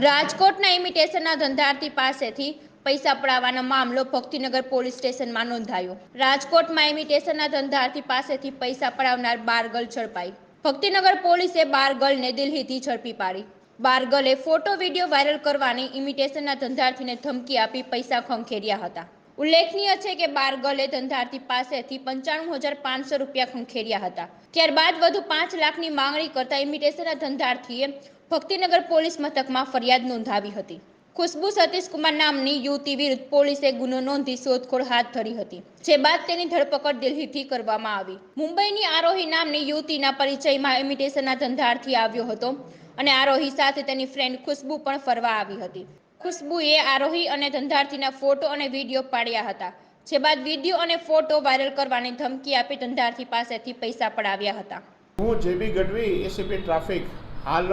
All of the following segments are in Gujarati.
રાજકોટના ઇમિટેશનના ધંધાર્થી પાસેથી પૈસા પડાવવાનો મામલો ભક્તિનગર પોલીસ સ્ટેશનમાં નોંધાયો. રાજકોટમાં ઇમિટેશનના ધંધાર્થી પાસેથી પૈસા પડાવનાર બારગલ ઝડપાઈ. ભક્તિનગર પોલીસે બારગલને દિલ્હીથી ઝડપી પાડી. બારગલે ફોટો, વીડિયો વાયરલ કરવાની ઇમિટેશનના ધંધાર્થીને ધમકી આપી પૈસા ખંખેર્યા હતા. ઉલ્લેખનીય છે કે બાર ગર્લે ધંધાર્થી પાસેથી પંચાણું હજાર પાંચસો રૂપિયા ખંખેર્યા હતા. ત્યારબાદ વધુ પાંચ લાખની માંગણી કરતા ઇમિટેશનના ધંધાર્થીએ ભક્તિનગર પોલીસ મથકમાં ફરિયાદ નોંધાવી હતી. ખુશ્બુ સતીશકુમાર નામની યુવતી વિરુદ્ધ પોલીસે ગુનો નોંધી શોધખોળ હાથ ધરી હતી, જે બાદ તેની ધરપકડ દિલ્હીથી કરવામાં આવી. મુંબઈની આરોહી નામની યુવતીના પરિચયમાં ઇમિટેશનના ધંધાર્થી આવ્યો હતો અને આરોહી સાથે તેની ફ્રેન્ડ ખુશ્બુ પણ ફરવા આવી હતી. ખુશ્બુએ આરોહી અને ધંધાર્થીના ફોટો અને વીડિયો પાડ્યા હતા, જે બાદ વીડિયો અને ફોટો વાયરલ કરવાની ધમકી આપી ધંધાર્થી પાસેથી પૈસા પડાવ્યા હતા. હું જેબી ગઢવી એસીપી ટ્રાફિક હાલ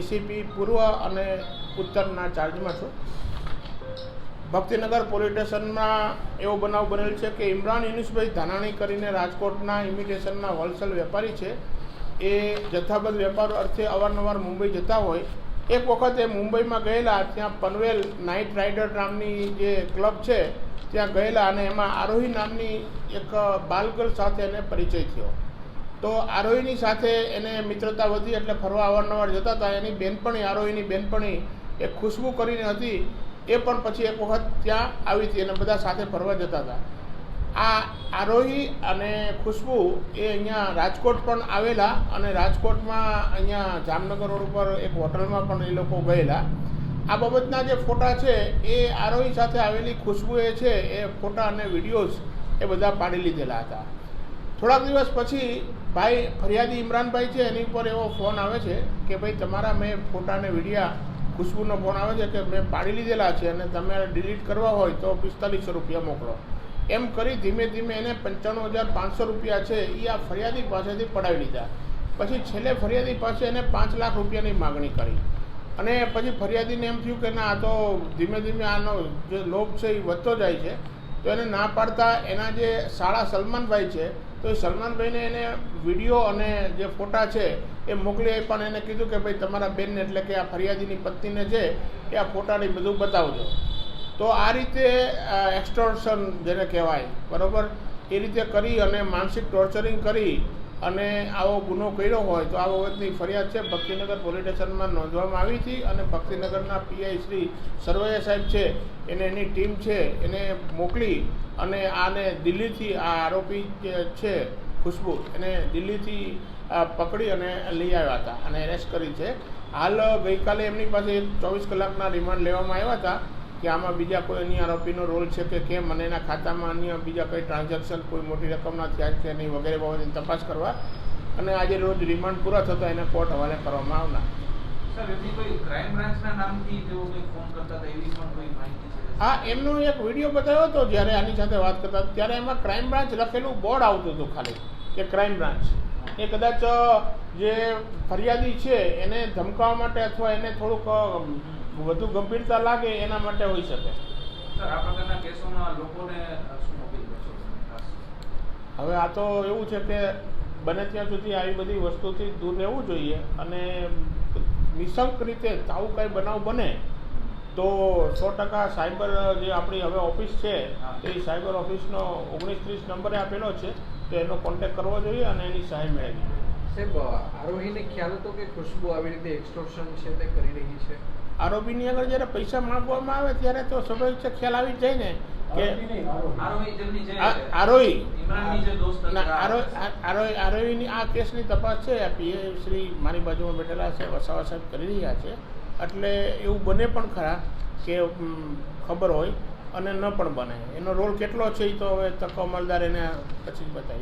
એસીપી પૂર્વ અને ઉત્તરના ચાર્જમાં છું. ભક્તિનગર પોલીસ સ્ટેશનમાં એવો બનાવ બનેલ છે કે ઇમરાન યુનુસભાઈ ધાનાણી કરીને રાજકોટના ઇમિટેશનના હોલસેલ વેપારી છે. એ જથ્થાબંધ વેપાર અર્થે અવારનવાર મુંબઈ જતા હોય એક વખત એ મુંબઈમાં ગયેલા, ત્યાં પનવેલ નાઇટ રાઇડર નામની જે ક્લબ છે, ત્યાં ગયેલા અને એમાં આરોહી નામની એક બાલગર્લ સાથે એને પરિચય થયો. તો આરોહીની સાથે એને મિત્રતા વધી એટલે ફરવા અવારનવાર જતા હતા. એની બેનપણી, આરોહીની બેનપણી એ ખુશ્બુ કરીને હતી. એ પણ પછી એક વખત ત્યાં આવી હતી અને બધા સાથે ફરવા જતા હતા. આ આરોહી અને ખુશ્બુ એ અહીંયા રાજકોટ પણ આવેલા અને રાજકોટમાં અહીંયા જામનગર રોડ ઉપર એક હોટલમાં પણ એ લોકો ગયેલા. આ બાબતના જે ફોટા છે એ આરોહી સાથે આવેલી ખુશ્બુ એ છે એ ફોટા અને વિડીયોઝ એ બધા પાડી લીધેલા હતા. થોડાક દિવસ પછી ભાઈ ફરિયાદી ઇમરાનભાઈ છે એની ઉપર એવો ફોન આવે છે કે ભાઈ, તમારા મેં ફોટા અને વિડીયા, ખુશ્બુનો ફોન આવે છે કે મેં પાડી લીધેલા છે અને તમે ડિલીટ કરવા હોય તો પિસ્તાલીસો રૂપિયા મોકલો. એમ કરી ધીમે ધીમે એને પંચાણું હજાર પાંચસો રૂપિયા છે એ આ ફરિયાદી પાસેથી પડાવી લીધા. પછી છેલ્લે ફરિયાદી પાસે એને પાંચ લાખ રૂપિયાની માગણી કરી. અને પછી ફરિયાદીને એમ થયું કે ના, આ તો ધીમે ધીમે આનો જે લોભ છે એ વધતો જાય છે. તો એને ના પાડતા એના જે સાળા સલમાનભાઈ છે, તો એ સલમાનભાઈને એને વીડિયો અને જે ફોટા છે એ મોકલી આપ્યા અને એને કીધું કે ભાઈ, તમારા બેનને એટલે કે આ ફરિયાદીની પત્નીને છે, એ આ ફોટાની બધું બતાવજો. તો આ રીતે એક્સ્ટોર્શન જેને કહેવાય, બરાબર? એ રીતે કરી અને માનસિક ટોર્ચરિંગ કરી અને આવો ગુનો કર્યો હોય તો આ બાબતની ફરિયાદ છે. ભક્તિનગર પોલીસ સ્ટેશનમાં નોંધવામાં આવી હતી અને ભક્તિનગરના પીઆઈ શ્રી સરવૈયા સાહેબ છે, એને એની ટીમ છે, એને મોકલી અને આને દિલ્હીથી આ આરોપી છે, ખુશ્બુ, એને દિલ્હીથી પકડી અને લઈ આવ્યા હતા અને એરેસ્ટ કરી છે. હાલ ગઈકાલે એમની પાસે ચોવીસ કલાકના રિમાન્ડ લેવામાં આવ્યા હતા. કે આમાં બીજા કોઈ અન્ય આરોપીનો રોલ છે કે કેમ અને એના ખાતામાં અન્ય બીજા કંઈ ટ્રાન્ઝેક્શન કોઈ મોટી રકમના થયા છે નહીં વગેરે બાબતે તપાસ કરવા અને આજે રોજ રિમાન્ડ પૂરા થતા એને કોર્ટ હવાલે કરવામાં આવનાર. છે? હા એમનો એક વીડિયો બતાવ્યો હતો જ્યારે આની સાથે વાત કરતા ત્યારે એમાં ક્રાઇમ બ્રાન્ચ લખેલું બોર્ડ આવતું હતું ખાલી કે ક્રાઇમ બ્રાન્ચ એ કદાચ જે ફરિયાદી છે એને ધમકાવવા માટે અથવા એને થોડુંક વધુ ગંભીરતા લાગે એના માટે હોઈ શકે. હવે આ તો એવું છે કે બને ત્યાં સુધી આવી બધી વસ્તુથી દૂર રહેવું જોઈએ અને નિશંક રીતે આવું કાંઈ બનાવ બને તો સો ટકા સાયબર જે આપણી હવે ઓફિસ છે એ સાયબર ઓફિસનો ઓગણીસ ત્રીસ નંબરે આપેલો છે. તો એનો કોન્ટેક કરવો જોઈએ અને એની સહાય મેળવવી જોઈએ. સાહેબ આરોહીને ખ્યાલ હતો કે ખુશ્બુ આવી રીતે એક્સટોર્શન છે તે કરી રહી છે? આરોપીની આગળ જ્યારે પૈસા માંગવામાં આવે ત્યારે તો સ્વાભાવિક છે ખ્યાલ આવી જાય ને કે આરોહી. આરોહીની આ કેસની તપાસ છે આ પીએ શ્રી મારી બાજુમાં બેઠેલા છે વસાવા સાહેબ કરી રહ્યા છે. એટલે એવું બને પણ ખરા કે ખબર હોય અને ન પણ બને. એનો રોલ કેટલો છે એ તો હવે તકો અમલદાર એને પછી જ બતાવી